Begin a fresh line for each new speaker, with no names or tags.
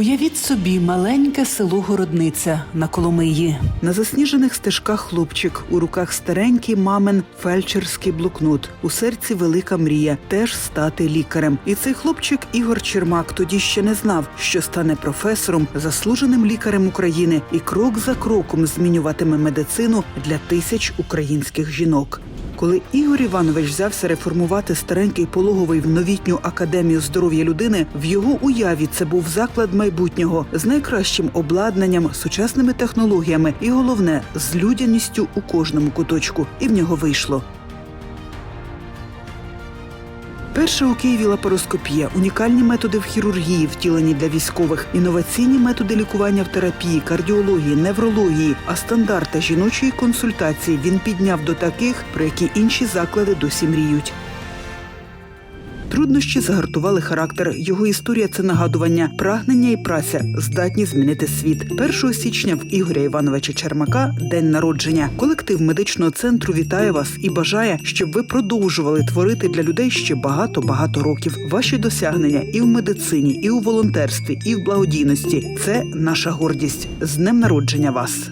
Уявіть собі маленьке село Городниця на Коломиї. На засніжених стежках хлопчик, у руках старенький мамин фельдшерський блокнот. У серці велика мрія теж стати лікарем. І цей хлопчик Ігор Чермак тоді ще не знав, що стане професором, заслуженим лікарем України і крок за кроком змінюватиме медицину для тисяч українських жінок. Коли Ігор Іванович взявся реформувати старенький пологовий в новітню академію здоров'я людини, в його уяві це був заклад майбутнього з найкращим обладнанням, сучасними технологіями і головне з людяністю у кожному куточку. І в нього вийшло. Перша у Києві лапароскопія, унікальні методи в хірургії, втілені для військових, інноваційні методи лікування в терапії, кардіології, неврології, а стандарта жіночої консультації він підняв до таких, про які інші заклади досі мріють. Труднощі загартували характер. Його історія це нагадування, прагнення і праця здатні змінити світ. 1 січня в Ігоря Івановича Чермака день народження. Колектив медичного центру вітає вас і бажає, щоб ви продовжували творити для людей ще багато багато років. Ваші досягнення і в медицині, і у волонтерстві, і в благодійності це наша гордість. З днем народження вас.